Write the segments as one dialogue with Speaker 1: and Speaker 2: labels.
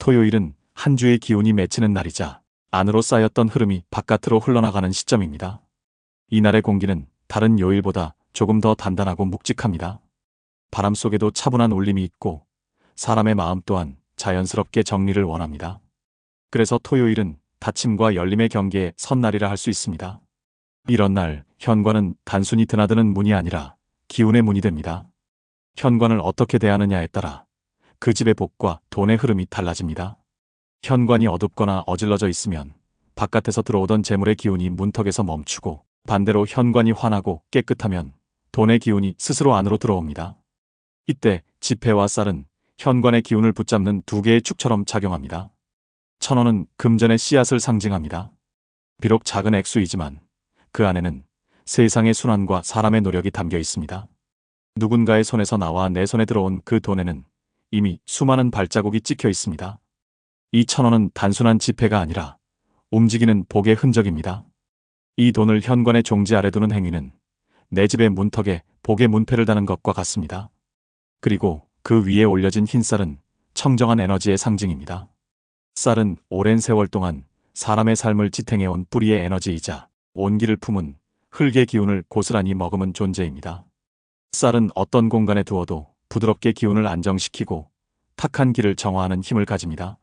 Speaker 1: 토요일은 한 주의 기운이 맺히는 날이자 안으로 쌓였던 흐름이 바깥으로 흘러나가는 시점입니다. 이날의 공기는 다른 요일보다 조금 더 단단하고 묵직합니다. 바람 속에도 차분한 울림이 있고 사람의 마음 또한 자연스럽게 정리를 원합니다. 그래서 토요일은 닫힘과 열림의 경계에 선 날이라 할 수 있습니다. 이런 날 현관은 단순히 드나드는 문이 아니라 기운의 문이 됩니다. 현관을 어떻게 대하느냐에 따라 그 집의 복과 돈의 흐름이 달라집니다. 현관이 어둡거나 어질러져 있으면 바깥에서 들어오던 재물의 기운이 문턱에서 멈추고 반대로 현관이 환하고 깨끗하면 돈의 기운이 스스로 안으로 들어옵니다. 이때 지폐와 쌀은 현관의 기운을 붙잡는 두 개의 축처럼 작용합니다. 천원은 금전의 씨앗을 상징합니다. 비록 작은 액수이지만 그 안에는 세상의 순환과 사람의 노력이 담겨 있습니다. 누군가의 손에서 나와 내 손에 들어온 그 돈에는 이미 수많은 발자국이 찍혀 있습니다. 이 천원은 단순한 지폐가 아니라 움직이는 복의 흔적입니다. 이 돈을 현관의 종지 아래 두는 행위는 내 집의 문턱에 복의 문패를 다는 것과 같습니다. 그리고 그 위에 올려진 흰 쌀은 청정한 에너지의 상징입니다. 쌀은 오랜 세월 동안 사람의 삶을 지탱해온 뿌리의 에너지이자 온기를 품은 흙의 기운을 고스란히 머금은 존재입니다. 쌀은 어떤 공간에 두어도 부드럽게 기운을 안정시키고 탁한 길을 정화하는 힘을 가집니다.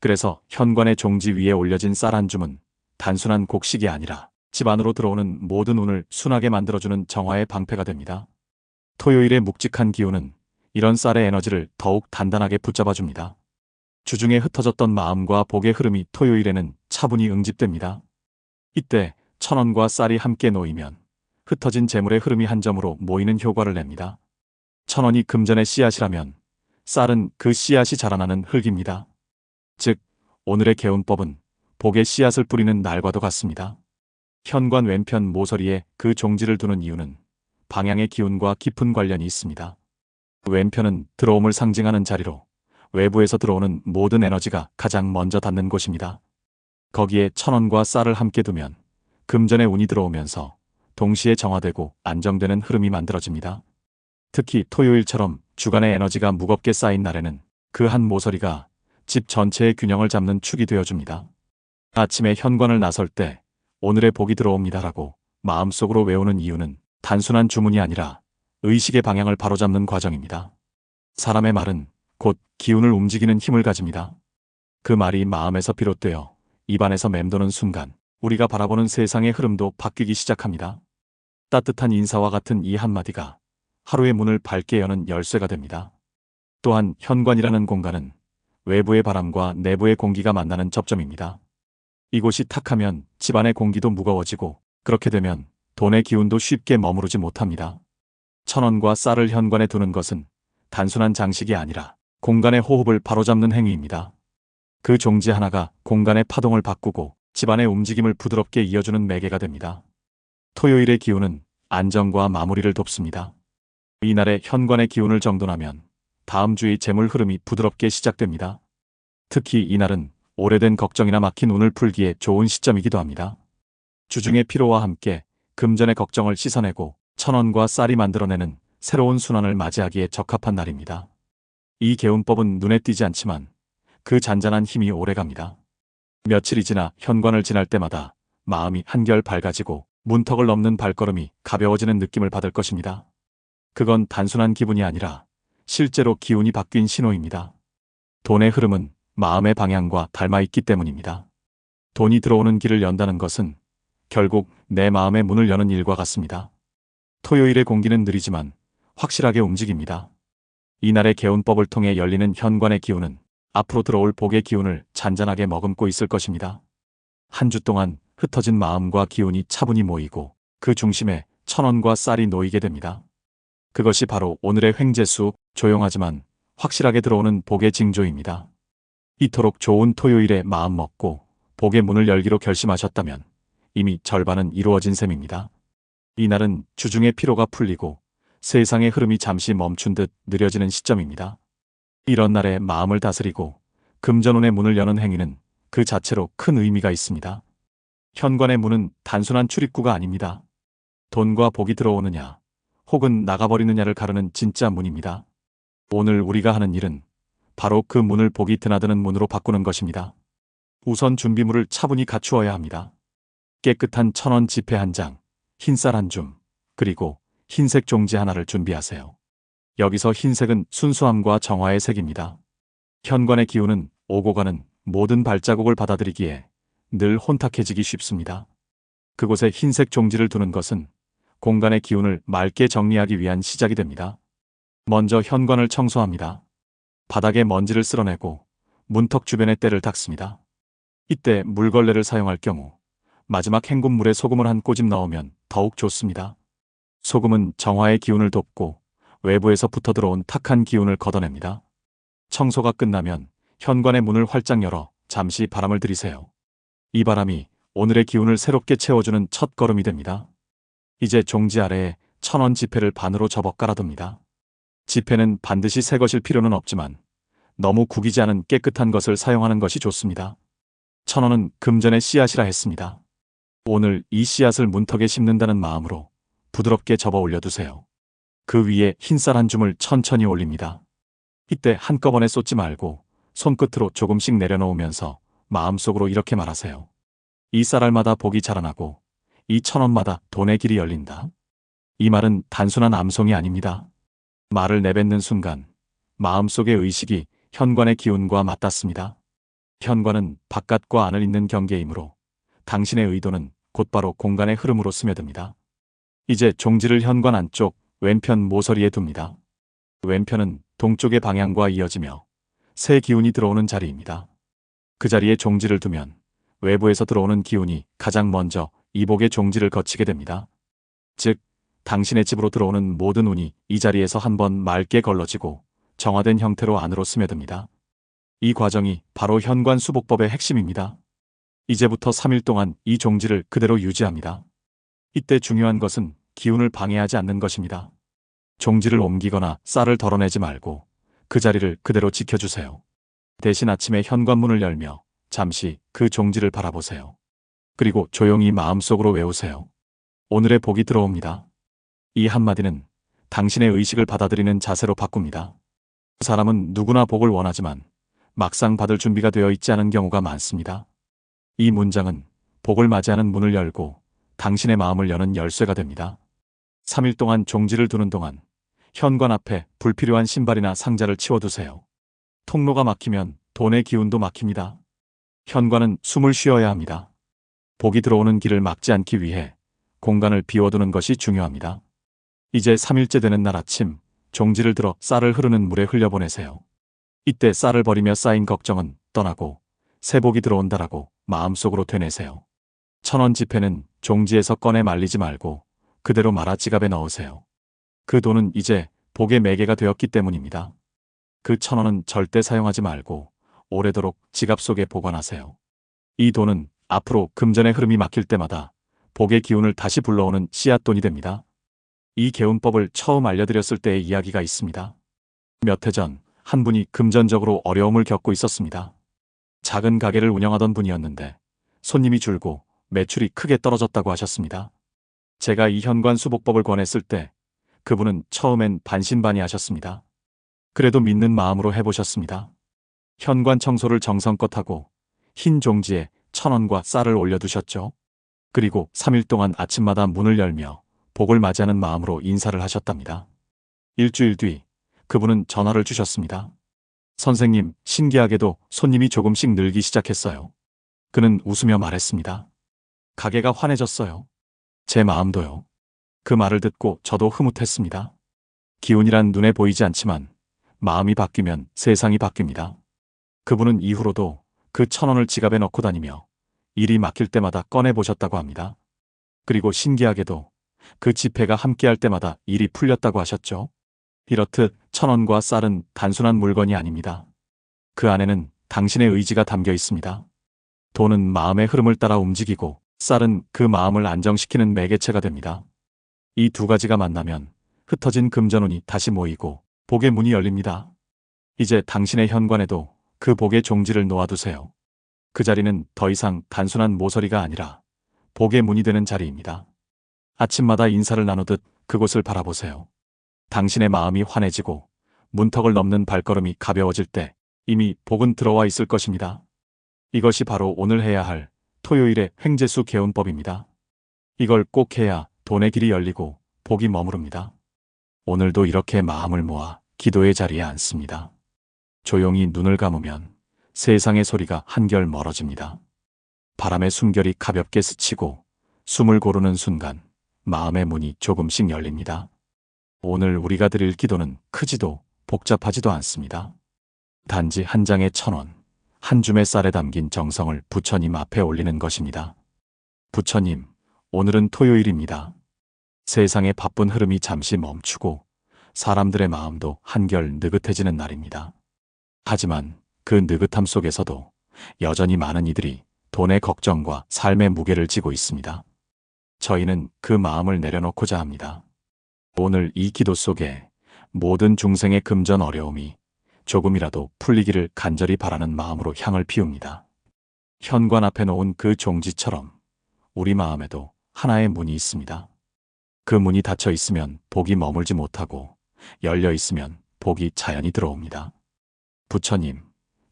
Speaker 1: 그래서 현관의 종지 위에 올려진 쌀 한 줌은 단순한 곡식이 아니라 집 안으로 들어오는 모든 운을 순하게 만들어주는 정화의 방패가 됩니다. 토요일의 묵직한 기운은 이런 쌀의 에너지를 더욱 단단하게 붙잡아줍니다. 주중에 흩어졌던 마음과 복의 흐름이 토요일에는 차분히 응집됩니다. 이때 천원과 쌀이 함께 놓이면 흩어진 재물의 흐름이 한 점으로 모이는 효과를 냅니다. 천 원이 금전의 씨앗이라면 쌀은 그 씨앗이 자라나는 흙입니다. 즉, 오늘의 개운법은 복의 씨앗을 뿌리는 날과도 같습니다. 현관 왼편 모서리에 그 종지를 두는 이유는 방향의 기운과 깊은 관련이 있습니다. 왼편은 들어옴을 상징하는 자리로 외부에서 들어오는 모든 에너지가 가장 먼저 닿는 곳입니다. 거기에 천원과 쌀을 함께 두면 금전의 운이 들어오면서 동시에 정화되고 안정되는 흐름이 만들어집니다. 특히 토요일처럼 주간의 에너지가 무겁게 쌓인 날에는 그 한 모서리가 집 전체의 균형을 잡는 축이 되어줍니다. 아침에 현관을 나설 때 오늘의 복이 들어옵니다라고 마음속으로 외우는 이유는 단순한 주문이 아니라 의식의 방향을 바로잡는 과정입니다. 사람의 말은 곧 기운을 움직이는 힘을 가집니다. 그 말이 마음에서 비롯되어 입안에서 맴도는 순간 우리가 바라보는 세상의 흐름도 바뀌기 시작합니다. 따뜻한 인사와 같은 이 한마디가 하루의 문을 밝게 여는 열쇠가 됩니다. 또한 현관이라는 공간은 외부의 바람과 내부의 공기가 만나는 접점입니다. 이곳이 탁하면 집안의 공기도 무거워지고 그렇게 되면 돈의 기운도 쉽게 머무르지 못합니다. 천원과 쌀을 현관에 두는 것은 단순한 장식이 아니라 공간의 호흡을 바로잡는 행위입니다. 그 종지 하나가 공간의 파동을 바꾸고 집안의 움직임을 부드럽게 이어주는 매개가 됩니다. 토요일의 기운은 안정과 마무리를 돕습니다. 이날의 현관의 기운을 정돈하면 다음 주의 재물 흐름이 부드럽게 시작됩니다. 특히 이날은 오래된 걱정이나 막힌 운을 풀기에 좋은 시점이기도 합니다. 주중의 피로와 함께 금전의 걱정을 씻어내고 천원과 쌀이 만들어내는 새로운 순환을 맞이하기에 적합한 날입니다. 이 개운법은 눈에 띄지 않지만 그 잔잔한 힘이 오래갑니다. 며칠이 지나 현관을 지날 때마다 마음이 한결 밝아지고 문턱을 넘는 발걸음이 가벼워지는 느낌을 받을 것입니다. 그건 단순한 기분이 아니라 실제로 기운이 바뀐 신호입니다. 돈의 흐름은 마음의 방향과 닮아 있기 때문입니다. 돈이 들어오는 길을 연다는 것은 결국 내 마음의 문을 여는 일과 같습니다. 토요일의 공기는 느리지만 확실하게 움직입니다. 이날의 개운법을 통해 열리는 현관의 기운은 앞으로 들어올 복의 기운을 잔잔하게 머금고 있을 것입니다. 한 주 동안 흩어진 마음과 기운이 차분히 모이고 그 중심에 천원과 쌀이 놓이게 됩니다. 그것이 바로 오늘의 횡재수 조용하지만 확실하게 들어오는 복의 징조입니다. 이토록 좋은 토요일에 마음 먹고 복의 문을 열기로 결심하셨다면 이미 절반은 이루어진 셈입니다. 이날은 주중의 피로가 풀리고 세상의 흐름이 잠시 멈춘 듯 느려지는 시점입니다. 이런 날에 마음을 다스리고 금전운의 문을 여는 행위는 그 자체로 큰 의미가 있습니다. 현관의 문은 단순한 출입구가 아닙니다. 돈과 복이 들어오느냐, 혹은 나가버리느냐를 가르는 진짜 문입니다. 오늘 우리가 하는 일은 바로 그 문을 복이 드나드는 문으로 바꾸는 것입니다. 우선 준비물을 차분히 갖추어야 합니다. 깨끗한 천원 지폐 한 장, 흰쌀 한 줌, 그리고 흰색 종지 하나를 준비하세요. 여기서 흰색은 순수함과 정화의 색입니다. 현관의 기운은 오고 가는 모든 발자국을 받아들이기에 늘 혼탁해지기 쉽습니다. 그곳에 흰색 종지를 두는 것은 공간의 기운을 맑게 정리하기 위한 시작이 됩니다. 먼저 현관을 청소합니다. 바닥에 먼지를 쓸어내고 문턱 주변에 때를 닦습니다. 이때 물걸레를 사용할 경우 마지막 헹굼물에 소금을 한 꼬집 넣으면 더욱 좋습니다. 소금은 정화의 기운을 돕고 외부에서 붙어 들어온 탁한 기운을 걷어냅니다. 청소가 끝나면 현관의 문을 활짝 열어 잠시 바람을 들이세요. 이 바람이 오늘의 기운을 새롭게 채워주는 첫 걸음이 됩니다. 이제 종지 아래에 천원 지폐를 반으로 접어 깔아둡니다. 지폐는 반드시 새 것일 필요는 없지만 너무 구기지 않은 깨끗한 것을 사용하는 것이 좋습니다. 천원은 금전의 씨앗이라 했습니다. 오늘 이 씨앗을 문턱에 심는다는 마음으로 부드럽게 접어 올려두세요. 그 위에 흰쌀 한 줌을 천천히 올립니다. 이때 한꺼번에 쏟지 말고 손끝으로 조금씩 내려놓으면서 마음속으로 이렇게 말하세요. 이 쌀알마다 복이 자라나고 이 천원마다 돈의 길이 열린다. 이 말은 단순한 암송이 아닙니다. 말을 내뱉는 순간 마음속의 의식이 현관의 기운과 맞닿습니다. 현관은 바깥과 안을 잇는 경계이므로 당신의 의도는 곧바로 공간의 흐름으로 스며듭니다. 이제 종지를 현관 안쪽 왼편 모서리에 둡니다. 왼편은 동쪽의 방향과 이어지며 새 기운이 들어오는 자리입니다. 그 자리에 종지를 두면 외부에서 들어오는 기운이 가장 먼저 이복의 종지를 거치게 됩니다. 즉, 당신의 집으로 들어오는 모든 운이 이 자리에서 한번 맑게 걸러지고 정화된 형태로 안으로 스며듭니다. 이 과정이 바로 현관 수복법의 핵심입니다. 이제부터 3일 동안 이 종지를 그대로 유지합니다. 이때 중요한 것은 기운을 방해하지 않는 것입니다. 종지를 옮기거나 쌀을 덜어내지 말고 그 자리를 그대로 지켜주세요. 대신 아침에 현관문을 열며 잠시 그 종지를 바라보세요. 그리고 조용히 마음속으로 외우세요. 오늘의 복이 들어옵니다. 이 한마디는 당신의 의식을 받아들이는 자세로 바꿉니다. 사람은 누구나 복을 원하지만 막상 받을 준비가 되어 있지 않은 경우가 많습니다. 이 문장은 복을 맞이하는 문을 열고 당신의 마음을 여는 열쇠가 됩니다. 3일 동안 종지를 두는 동안 현관 앞에 불필요한 신발이나 상자를 치워두세요. 통로가 막히면 돈의 기운도 막힙니다. 현관은 숨을 쉬어야 합니다. 복이 들어오는 길을 막지 않기 위해 공간을 비워두는 것이 중요합니다. 이제 3일째 되는 날 아침 종지를 들어 쌀을 흐르는 물에 흘려보내세요. 이때 쌀을 버리며 쌓인 걱정은 떠나고 새 복이 들어온다라고 마음속으로 되내세요. 천원 지폐는 종지에서 꺼내 말리지 말고 그대로 말아 지갑에 넣으세요. 그 돈은 이제 복의 매개가 되었기 때문입니다. 그 천 원은 절대 사용하지 말고 오래도록 지갑 속에 보관하세요. 이 돈은 앞으로 금전의 흐름이 막힐 때마다 복의 기운을 다시 불러오는 씨앗돈이 됩니다. 이 개운법을 처음 알려드렸을 때의 이야기가 있습니다. 몇 해 전 한 분이 금전적으로 어려움을 겪고 있었습니다. 작은 가게를 운영하던 분이었는데 손님이 줄고 매출이 크게 떨어졌다고 하셨습니다. 제가 이 현관 수복법을 권했을 때 그분은 처음엔 반신반의하셨습니다. 그래도 믿는 마음으로 해보셨습니다. 현관 청소를 정성껏 하고 흰 종지에 천원과 쌀을 올려두셨죠. 그리고 3일 동안 아침마다 문을 열며 복을 맞이하는 마음으로 인사를 하셨답니다. 일주일 뒤 그분은 전화를 주셨습니다. 선생님, 신기하게도 손님이 조금씩 늘기 시작했어요. 그는 웃으며 말했습니다. 가게가 환해졌어요. 제 마음도요. 그 말을 듣고 저도 흐뭇했습니다. 기운이란 눈에 보이지 않지만 마음이 바뀌면 세상이 바뀝니다. 그분은 이후로도 그 천원을 지갑에 넣고 다니며 일이 막힐 때마다 꺼내보셨다고 합니다. 그리고 신기하게도 그 지폐가 함께할 때마다 일이 풀렸다고 하셨죠. 이렇듯 천원과 쌀은 단순한 물건이 아닙니다. 그 안에는 당신의 의지가 담겨 있습니다. 돈은 마음의 흐름을 따라 움직이고 쌀은 그 마음을 안정시키는 매개체가 됩니다. 이 두 가지가 만나면 흩어진 금전운이 다시 모이고 복의 문이 열립니다. 이제 당신의 현관에도 그 복의 종지를 놓아두세요. 그 자리는 더 이상 단순한 모서리가 아니라 복의 문이 되는 자리입니다. 아침마다 인사를 나누듯 그곳을 바라보세요. 당신의 마음이 환해지고 문턱을 넘는 발걸음이 가벼워질 때 이미 복은 들어와 있을 것입니다. 이것이 바로 오늘 해야 할 토요일의 횡재수 개운법입니다. 이걸 꼭 해야 돈의 길이 열리고 복이 머무릅니다. 오늘도 이렇게 마음을 모아 기도의 자리에 앉습니다. 조용히 눈을 감으면 세상의 소리가 한결 멀어집니다. 바람의 숨결이 가볍게 스치고 숨을 고르는 순간 마음의 문이 조금씩 열립니다. 오늘 우리가 드릴 기도는 크지도 복잡하지도 않습니다. 단지 한 장의 천 원, 한 줌의 쌀에 담긴 정성을 부처님 앞에 올리는 것입니다. 부처님, 오늘은 토요일입니다. 세상의 바쁜 흐름이 잠시 멈추고 사람들의 마음도 한결 느긋해지는 날입니다. 하지만 그 느긋함 속에서도 여전히 많은 이들이 돈의 걱정과 삶의 무게를 지고 있습니다. 저희는 그 마음을 내려놓고자 합니다. 오늘 이 기도 속에 모든 중생의 금전 어려움이 조금이라도 풀리기를 간절히 바라는 마음으로 향을 피웁니다. 현관 앞에 놓은 그 종지처럼 우리 마음에도 하나의 문이 있습니다. 그 문이 닫혀 있으면 복이 머물지 못하고 열려 있으면 복이 자연히 들어옵니다. 부처님,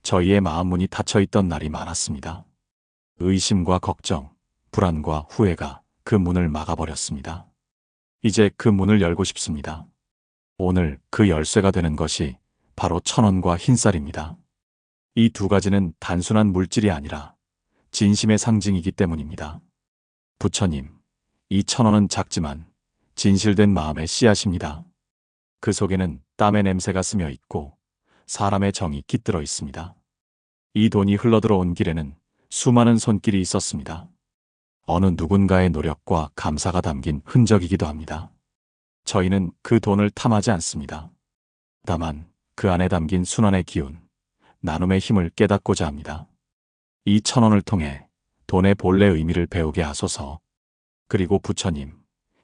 Speaker 1: 저희의 마음 문이 닫혀 있던 날이 많았습니다. 의심과 걱정, 불안과 후회가 그 문을 막아버렸습니다. 이제 그 문을 열고 싶습니다. 오늘 그 열쇠가 되는 것이 바로 천원과 흰쌀입니다. 이 두 가지는 단순한 물질이 아니라 진심의 상징이기 때문입니다. 부처님, 이 천원은 작지만 진실된 마음의 씨앗입니다. 그 속에는 땀의 냄새가 스며 있고 사람의 정이 깃들어 있습니다. 이 돈이 흘러들어온 길에는 수많은 손길이 있었습니다. 어느 누군가의 노력과 감사가 담긴 흔적이기도 합니다. 저희는 그 돈을 탐하지 않습니다. 다만 그 안에 담긴 순환의 기운, 나눔의 힘을 깨닫고자 합니다. 이 천원을 통해 돈의 본래 의미를 배우게 하소서. 그리고 부처님,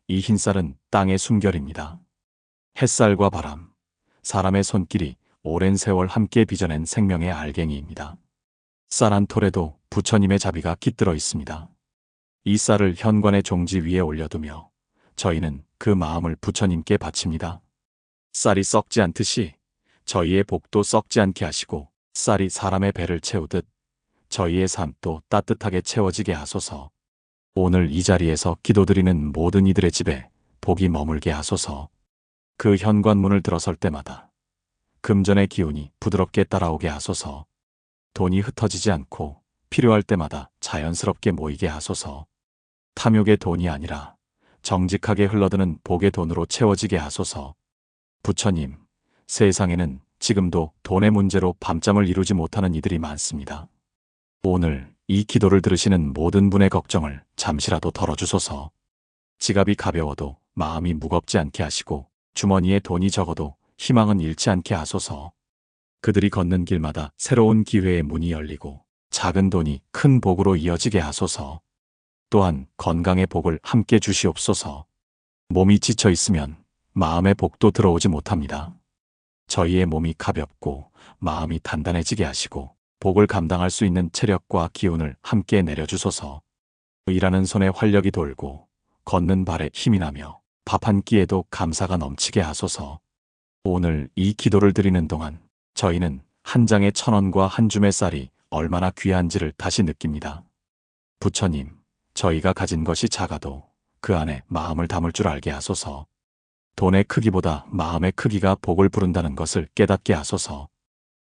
Speaker 1: 이 흰쌀은 땅의 숨결입니다. 햇살과 바람, 사람의 손길이 오랜 세월 함께 빚어낸 생명의 알갱이입니다. 쌀한 톨에도 부처님의 자비가 깃들어 있습니다. 이 쌀을 현관의 종지 위에 올려두며 저희는 그 마음을 부처님께 바칩니다. 쌀이 썩지 않듯이 저희의 복도 썩지 않게 하시고 쌀이 사람의 배를 채우듯 저희의 삶도 따뜻하게 채워지게 하소서. 오늘 이 자리에서 기도드리는 모든 이들의 집에 복이 머물게 하소서. 그 현관문을 들어설 때마다 금전의 기운이 부드럽게 따라오게 하소서. 돈이 흩어지지 않고 필요할 때마다 자연스럽게 모이게 하소서. 탐욕의 돈이 아니라 정직하게 흘러드는 복의 돈으로 채워지게 하소서. 부처님, 세상에는 지금도 돈의 문제로 밤잠을 이루지 못하는 이들이 많습니다. 오늘 이 기도를 들으시는 모든 분의 걱정을 잠시라도 덜어주소서. 지갑이 가벼워도 마음이 무겁지 않게 하시고 주머니에 돈이 적어도 희망은 잃지 않게 하소서. 그들이 걷는 길마다 새로운 기회의 문이 열리고 작은 돈이 큰 복으로 이어지게 하소서. 또한 건강의 복을 함께 주시옵소서. 몸이 지쳐 있으면 마음의 복도 들어오지 못합니다. 저희의 몸이 가볍고 마음이 단단해지게 하시고 복을 감당할 수 있는 체력과 기운을 함께 내려주소서. 일하는 손에 활력이 돌고 걷는 발에 힘이 나며 밥 한 끼에도 감사가 넘치게 하소서. 오늘 이 기도를 드리는 동안 저희는 한 장의 천 원과 한 줌의 쌀이 얼마나 귀한지를 다시 느낍니다. 부처님, 저희가 가진 것이 작아도 그 안에 마음을 담을 줄 알게 하소서. 돈의 크기보다 마음의 크기가 복을 부른다는 것을 깨닫게 하소서.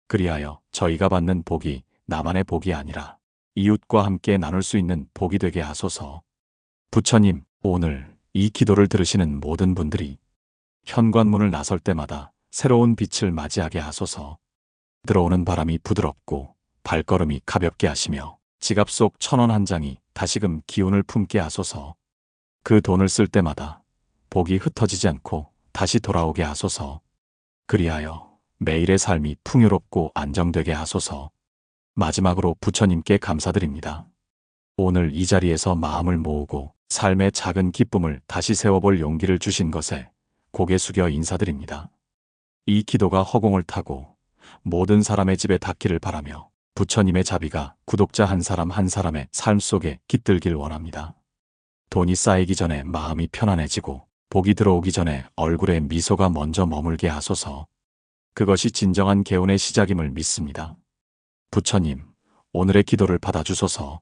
Speaker 1: 그리하여 저희가 받는 복이 나만의 복이 아니라 이웃과 함께 나눌 수 있는 복이 되게 하소서. 부처님, 오늘 이 기도를 들으시는 모든 분들이 현관문을 나설 때마다 새로운 빛을 맞이하게 하소서. 들어오는 바람이 부드럽고 발걸음이 가볍게 하시며 지갑 속 천 원 한 장이 다시금 기운을 품게 하소서. 그 돈을 쓸 때마다 복이 흩어지지 않고 다시 돌아오게 하소서. 그리하여 매일의 삶이 풍요롭고 안정되게 하소서. 마지막으로 부처님께 감사드립니다. 오늘 이 자리에서 마음을 모으고 삶의 작은 기쁨을 다시 세워볼 용기를 주신 것에 고개 숙여 인사드립니다. 이 기도가 허공을 타고 모든 사람의 집에 닿기를 바라며 부처님의 자비가 구독자 한 사람 한 사람의 삶 속에 깃들길 원합니다. 돈이 쌓이기 전에 마음이 편안해지고 복이 들어오기 전에 얼굴에 미소가 먼저 머물게 하소서 그것이 진정한 개운의 시작임을 믿습니다. 부처님, 오늘의 기도를 받아주소서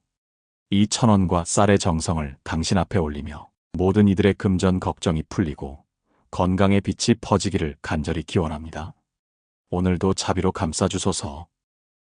Speaker 1: 이 천원과 쌀의 정성을 당신 앞에 올리며 모든 이들의 금전 걱정이 풀리고 건강의 빛이 퍼지기를 간절히 기원합니다. 오늘도 자비로 감싸주소서.